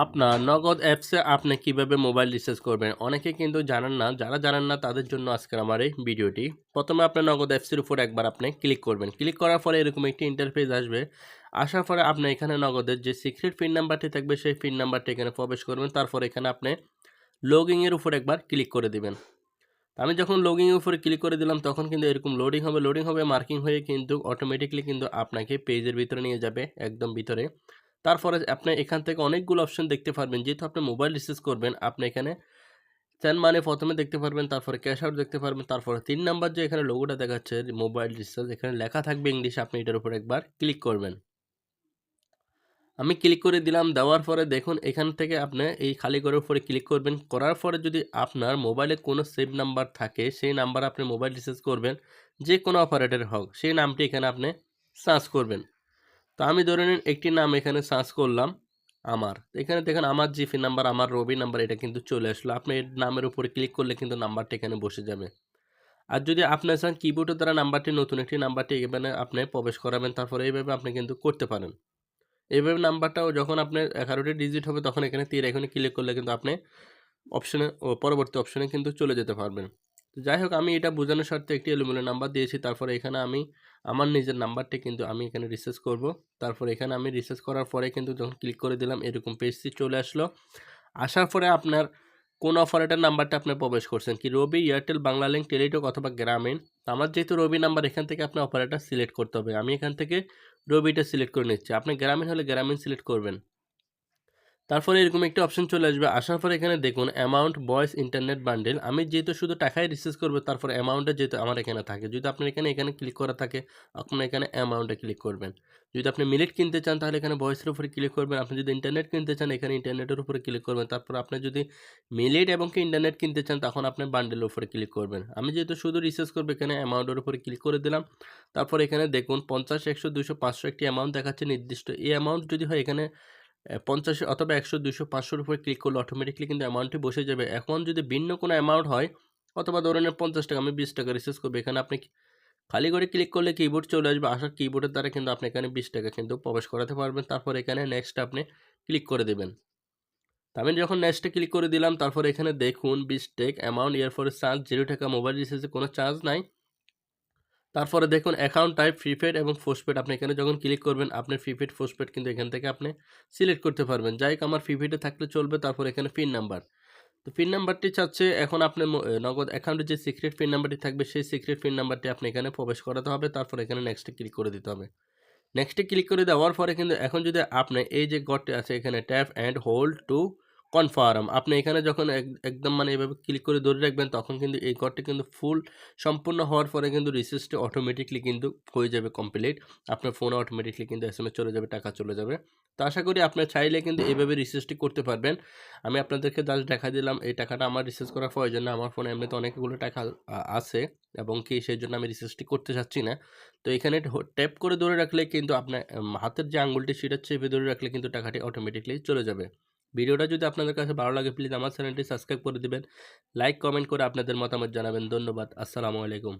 আপনার নগদ অ্যাপসে আপনি কীভাবে মোবাইল রিচার্জ করবেন? অনেকে কিন্তু জানেন না, যারা জানেন না তাদের জন্য আজকের আমার এই ভিডিওটি। প্রথমে আপনার নগদ অ্যাপসের উপর একবার আপনি ক্লিক করবেন। ক্লিক করার ফলে এরকম একটি ইন্টারফেস আসবে। আসার পরে আপনি এখানে নগদের যে সিক্রেট পিন নাম্বারটি থাকবে, সেই পিন নাম্বারটি এখানে প্রবেশ করবেন। তারপর এখানে আপনি লগিংয়ের উপর একবার ক্লিক করে দিবেন। আমি যখন লগিংয়ের উপরে ক্লিক করে দিলাম, তখন কিন্তু এরকম লোডিং হবে লোডিং হবে মার্কিং হয়ে কিন্তু অটোমেটিকলি কিন্তু আপনাকে পেজের ভিতরে নিয়ে যাবে, একদম ভিতরে। তারপরে আপনি এখান থেকে অনেকগুলো অপশন দেখতে পারবেন। যেহেতু আপনি মোবাইল রিচার্জ করবেন, আপনি এখানে সেন্ড মানে প্রথমে দেখতে পারবেন, তারপরে ক্যাশ আউট দেখতে পারবেন, তারপরে তিন নাম্বার যে এখানে লোগোটা দেখাচ্ছে মোবাইল রিচার্জ এখানে লেখা থাকবে ইংলিশে আপনি এটার উপর একবার ক্লিক করবেন। আমি ক্লিক করে দিলাম, দেওয়ার পরে দেখুন, এখান থেকে আপনি এই খালি ঘরের উপরে ক্লিক করবেন। করার পরে যদি আপনার মোবাইলে কোনো সেভ নাম্বার থাকে, সেই নাম্বার আপনি মোবাইল রিচার্জ করবেন যে কোনো অপারেটর হোক, সেই নামটি এখানে আপনি সার্চ করবেন। তো আমি ধরে নিন একটি নাম এখানে সার্চ করলাম, আমার। এখানে দেখেন আমার জিপি নাম্বার আমার রবি নাম্বার এটা কিন্তু চলে আসলো। আপনি নামের উপরে ক্লিক করলে কিন্তু নাম্বারটা এখানে বসে যাবে। আর যদি আপনার চান কিবোর্ডের দ্বারা নাম্বারটি নতুন একটি নাম্বারটি এখানে আপনি প্রবেশ করাবেন, তারপরে এইভাবে আপনি কিন্তু করতে পারেন। এইভাবে নাম্বারটাও যখন আপনার এগারোটি ডিজিট হবে, তখন এখানে তীর এখানে ক্লিক করলে কিন্তু আপনি অপশনে পরবর্তী অপশনে কিন্তু চলে যেতে পারবেন। তো যাই হোক, আমি এটা বোঝানোর স্বার্থে একটি এলোমেলো নাম্বার দিয়েছি। তারপরে এখানে আমি আমার নিজের নাম্বারটি কিন্তু আমি এখানে রিসার্চ করব। তারপর এখানে আমি রিসার্চ করার পরে কিন্তু যখন ক্লিক করে দিলাম, এরকম পেজটি চলে আসলো। আসার পরে আপনার কোন অপারেটার নাম্বারটা আপনি প্রবেশ করছেন? কি রবি, এয়ারটেল বাংলালিঙ্ক টেলিটক অথবা গ্রামীণ? আমার যেহেতু রবি নাম্বার, এখান থেকে আপনি অপারেটার সিলেক্ট করতে হবে। আমি এখান থেকে রবিটা সিলেক্ট করে নিচ্ছি। আপনি গ্রামীণ হলে গ্রামীণ সিলেক্ট করবেন। তারপরে এরকম একটা অপশন চলে আসবে। আসার পরে এখানে দেখুন অ্যামাউন্ট ভয়েস ইন্টারনেট বান্ডেল আমি যেহেতু শুধু টাকায় রিচার্জ করব, তারপর অ্যামাউন্টটা যেহেতু আমার এখানে থাকে। যদি আপনার এখানে এখানে ক্লিক করা থাকে, আপনার এখানে অ্যামাউন্টে ক্লিক করবেন। যদি আপনি মিনিট কিনতে চান, তাহলে এখানে ভয়েসের উপরে ক্লিক করবেন। আপনি যদি ইন্টারনেট কিনতে চান, এখানে ইন্টারনেটের উপরে ক্লিক করবেন। তারপর আপনি যদি মিনিট এবং কি ইন্টারনেট কিনতে চান, তখন আপনি বান্ডেলের উপরে ক্লিক করবেন। আমি যেহেতু শুধু রিচার্জ করব, এখানে অ্যামাউন্টের উপরে ক্লিক করে দিলাম। তারপর এখানে দেখুন, পঞ্চাশ, একশো, দুশো, পাঁচশো একটি অ্যামাউন্ট দেখাচ্ছে নির্দিষ্ট। এই অ্যামাউন্ট যদি হয়, এখানে পঞ্চাশ অথবা একশো দুশো পাঁচশোর উপরে ক্লিক করলে অটোমেটিকলি কিন্তু অ্যামাউন্টটি বসে যাবে। এখন যদি ভিন্ন কোনো অ্যামাউন্ট হয়, অথবা ধরেন পঞ্চাশ টাকা, আমি বিশ টাকা রিচার্জ করব, এখানে আপনি খালি করে ক্লিক করলে কিবোর্ড চলে আসবে। আসার কিবোর্ডের দ্বারা কিন্তু আপনি এখানে বিশ টাকা কিন্তু প্রবেশ করাতে পারবেন। তারপর এখানে নেক্সট আপনি ক্লিক করে দেবেন। আমি যখন নেক্সটে ক্লিক করে দিলাম, তারপর এখানে দেখুন, বিশ টেক অ্যামাউন্ট ইয়ার ফর চার্জ জিরো টাকা মোবাইল রিচার্জে কোনো চার্জ নাই। তারপরে দেখুন অ্যাকাউন্ট টাইপ প্রিপেড এবং পোস্টপেড আপনি এখানে যখন ক্লিক করবেন আপনার প্রিপেড পোস্টপেড কিন্তু এখান থেকে আপনি সিলেক্ট করতে পারবেন। যাই হোক, আমার প্রিপেডে থাকলে চলবে, তারপর এখানে পিন নাম্বার তো পিন নাম্বারটি চাচ্ছে, এখন আপনার নগদ অ্যাকাউন্টে যে সিক্রেট পিন নাম্বারটি থাকবে, সেই সিক্রেট পিন নাম্বারটি আপনি এখানে প্রবেশ করাতে হবে, তারপর এখানে নেক্সটে ক্লিক করে দিতে হবে। নেক্সটে ক্লিক করে দেওয়ার পরে কিন্তু এখন যদি আপনি এই যে গড়টি আছে, এখানে tap and hold to confirm আপনি এখানে যখন একদম মানে এভাবে ক্লিক করে ধরে রাখবেন, তখন কিন্তু এই কোডটি কিন্তু ফুল সম্পূর্ণ হওয়ার পরে কিন্তু রিসিস্টে অটোমেটিকলি কিন্তু হয়ে যাবে কমপ্লিট আপনার ফোনে অটোমেটিকলি কিন্তু এস চলে যাবে, টাকা চলে যাবে। তো আশা করি আপনার চাইলে কিন্তু এইভাবে রিসার্চটি করতে পারবেন। আমি আপনাদেরকে জাস্ট দেখা দিলাম, এই টাকাটা আমার রিসার্চ করার প্রয়োজন না আমার ফোনে এমনিতে অনেকগুলো টাকা আছে এবং কি সেই জন্য আমি রিসার্চটি করতে চাচ্ছি না। তো এখানে ট্যাপ করে ধরে রাখলে কিন্তু আপনার হাতের যে আঙুলটি সেটা চেপে ধরে রাখলে কিন্তু টাকাটি অটোমেটিকলি চলে যাবে। ভিডিওটা যদি আপনাদের কাছে ভালো লাগে প্লিজ আমার চ্যানেলটি সাবস্ক্রাইব করে দেবেন। লাইক কমেন্ট করে আপনাদের মতামত জানাবেন। ধন্যবাদ। আসসালামু আলাইকুম।